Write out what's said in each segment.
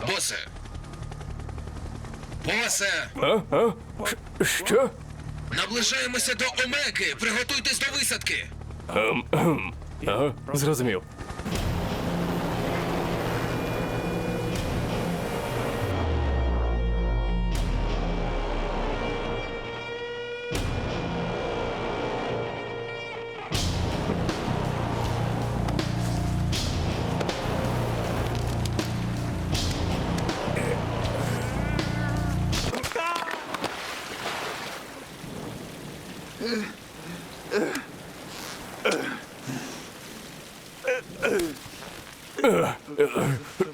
Босе! Босе! А? А? Ш- Що? Наближаємося до Омеги! Приготуйтесь до висадки! Ем, ем. Ага, зрозумів.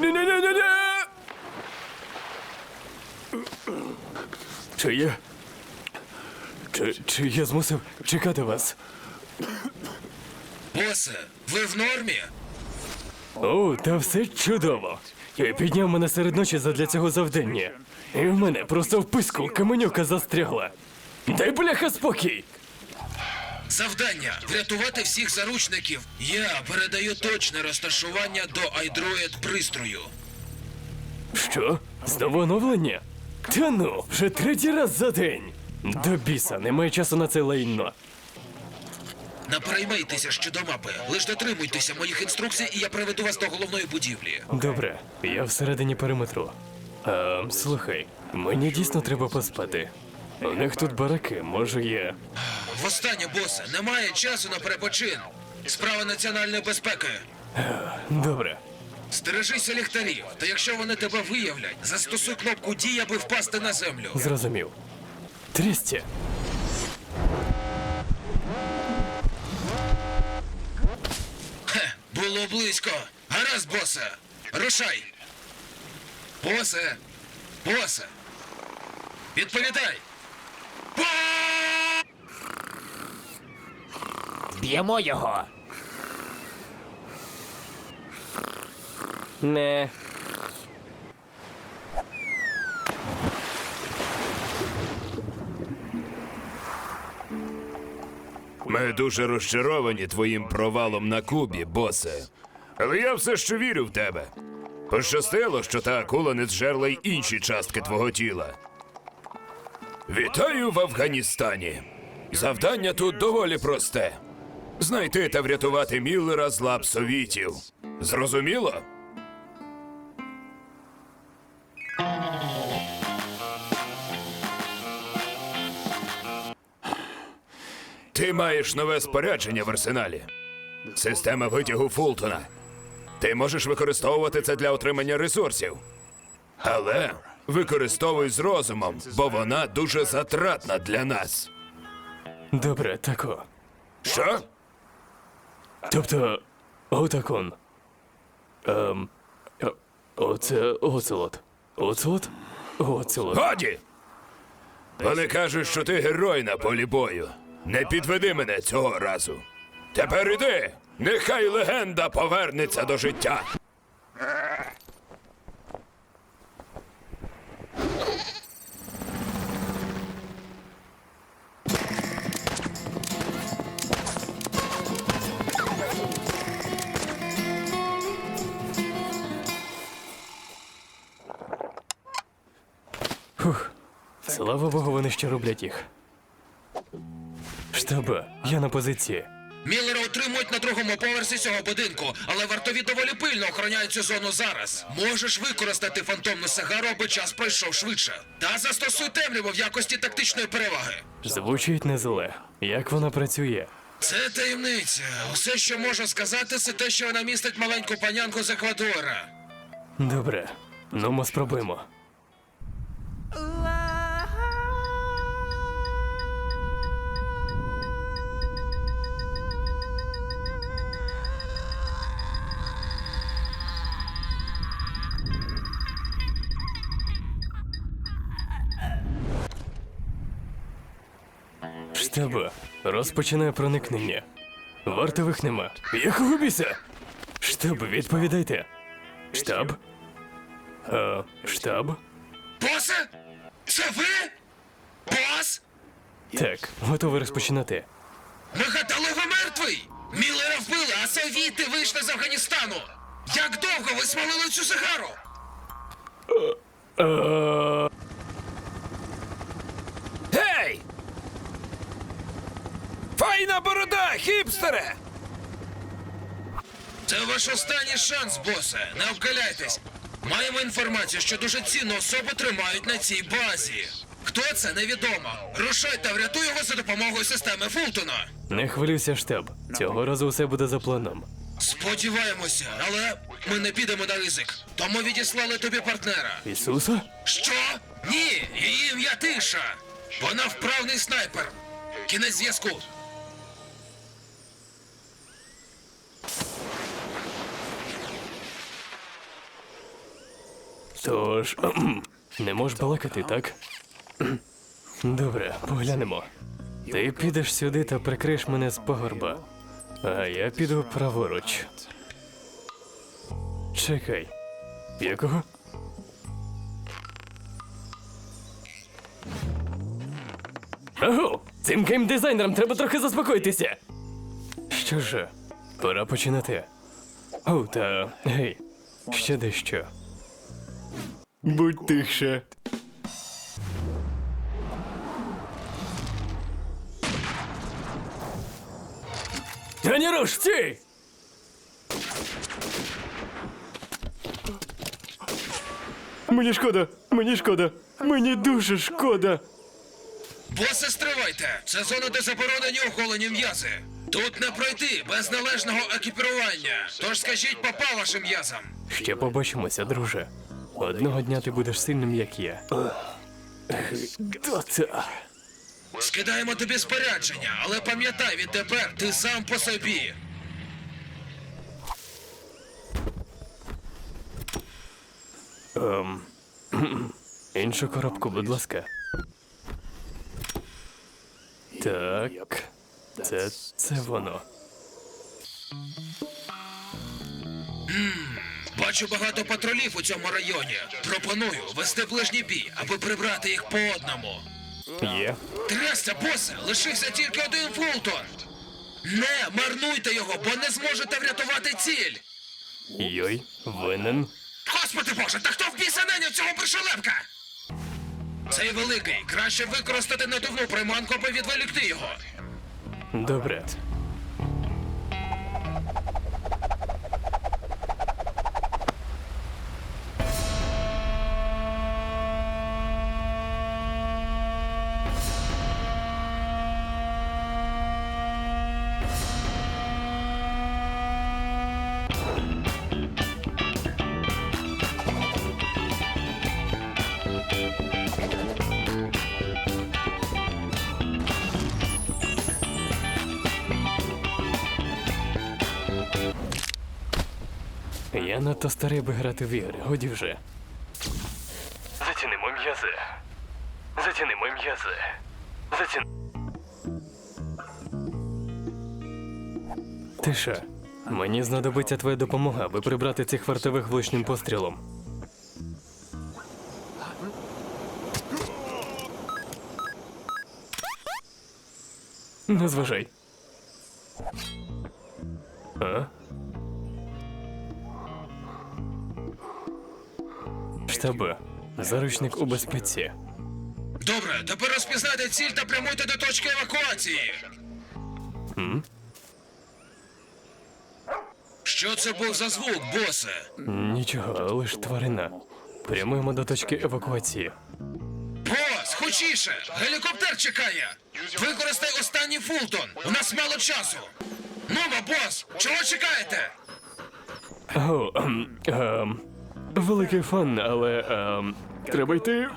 Ні-ні-ні-ні-ні! Чи я. Чи, чи я змусив чекати вас? Босе, ви в нормі? О, та все чудово. Я підняв мене серед ночі задля цього завдання. І в мене просто в писку каменюка застрягла. Дай бляха спокій! Завдання врятувати всіх заручників. Я передаю точне розташування до Айдроїд пристрою. Що? Знову оновлення? Та ну, вже третій раз за день. До біса, немає часу на це лайно. Не переймайтеся щодо мапи. Лиш дотримуйтеся моїх інструкцій, і я приведу вас до головної будівлі. Добре, я всередині периметру. А, слухай, мені дійсно треба поспати. У них тут бараки, може я. Востаннє, босе, немає часу на перепочин. Справа національної безпеки. Добре. Стережися ліхтарів, та якщо вони тебе виявлять, застосуй кнопку дій, аби впасти на землю. Зрозумів. Трістя. Хе, було близько. Гаразд, босе. Рушай. Босе. Босе. Відповідай. Б'ємо його. Не. Ми дуже розчаровані твоїм провалом на Кубі, босе. Але я все ще вірю в тебе. Пощастило, що та акула не зжерла й інші частки твого тіла. Вітаю в Афганістані. Завдання тут доволі просте: знайти та врятувати Міллера з лап совітів. Зрозуміло? Ти маєш нове спорядження в арсеналі. Система витягу Фултона. Ти можеш використовувати це для отримання ресурсів. Але використовуй з розумом, бо вона дуже затратна для нас. Добре, тако. Що? Тобто, отакон. Ем. о- Оце оцелот. Оцелот? Оцелот. Годі! Вони кажуть, що ти герой на полі бою. Не підведи мене цього разу. Тепер іди! Нехай легенда повернеться до життя. Слава Богу, вони ще роблять їх. Штаба, я на позиції. Міллера отримують на другому поверсі цього будинку, але вартові доволі пильно охороняють цю зону зараз. Можеш використати фантомну сигару, аби час пройшов швидше. Та застосуй темряву в якості тактичної переваги. Звучить не зле. Як вона працює? Це таємниця. Усе, що можу сказати, це те, що вона містить маленьку панянку з Еквадора. Добре. Ну, ми спробуємо. Штаба, розпочинає проникнення. Вартових нема. Якого біса? Штаб, відповідайте. Штаб? Е, штаб? Босе? Це ви? Бос? Так, готовий розпочинати. Ви мертвий! Міллера вбили, а совіти вийшли з Афганістану! Як довго ви смалили цю сигару? Гей! Файна борода, хіпстере! Це ваш останній шанс, босе. Не обкаляйтесь. Маємо інформацію, що дуже цінну особу тримають на цій базі. Хто це, невідомо. Рушай та врятуй його за допомогою системи Фултона. Не хвилюйся, штаб. Цього разу все буде за планом. Сподіваємося, але ми не підемо на ризик. Тому відіслали тобі партнера. Ісуса? Що? Ні, її ім'я Тиша. Вона вправний снайпер. Кінець зв'язку. Тож, не можеш балакати, так? Добре, поглянемо. Ти підеш сюди та прикриєш мене з пагорба, а я піду праворуч. Чекай. Якого? Аго! Цим геймдизайнерам треба трохи заспокоїтися. Що ж, пора починати. О, та гей, ще дещо. Будь тихше. Ані руш, стій! Мені шкода, мені шкода, мені дуже шкода. Босе, стривайте! Це зона, де заборонені оголені м'язи. Тут не пройти без належного екіпірування. Тож скажіть папа вашим м'язам. Ще побачимося, друже. Одного дня ти будеш сильним, як я. Дота. Скидаємо тобі спорядження, але пам'ятай, відтепер ти сам по собі. Ем. Іншу коробку, будь ласка. Так. Це. це воно. Бачу багато патрулів у цьому районі. Пропоную вести ближній бій, аби прибрати їх по одному. Є. Трясся, босе, лишився тільки один Фултон. Не марнуйте його, бо не зможете врятувати ціль. Йой, винен. Господи Боже, та хто в біса наняв цього пришелепка? Цей великий, краще використати надувну приманку, аби відволікти його. Добре. Я надто старий би грати в ігри, годі вже. Затянемо м'язи. Затянемо м'язи. Затян... Тиша. Мені знадобиться твоя допомога, аби прибрати цих вартових влучним пострілом. Не зважай. А? Штаби. Заручник у безпеці. Добре, тепер розпізнайте ціль та прямуйте до точки евакуації. Що це був за звук, босе? Нічого, лиш тварина. Прямуємо до точки евакуації. Бос, хочіше! Гелікоптер чекає! Використай останній фултон! У нас мало часу! Нумо, бос! Чого чекаєте? О, ем, ем, великий фан, але ем, треба йти.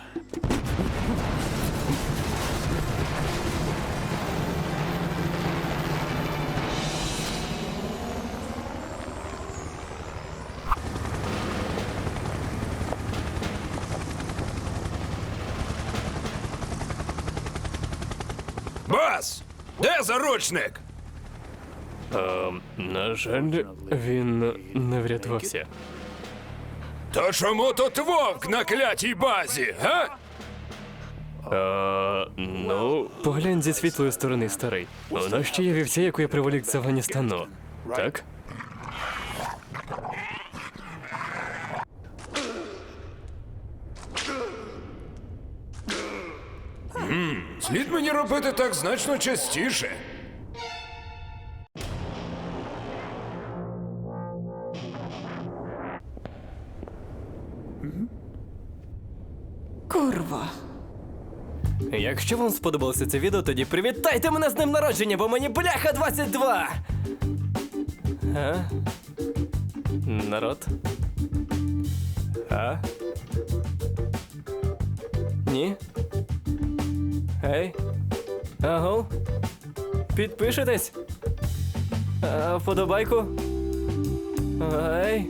Бас! Де заручник? Ем, на жаль, він не врятувався. Та чому тут вовк на клятій базі, га? Е, ну, поглянь зі світлої сторони, старий. У нас ще є вівця, яку я приволік з Афганістану. Так? Слід мені робити так значно частіше. Курва. Якщо вам сподобалося це відео, тоді привітайте мене з днем народження, бо мені бляха 22! А? Народ? А? Ні? Ей? Аго? Підпишитесь? А, вподобайку? Ей?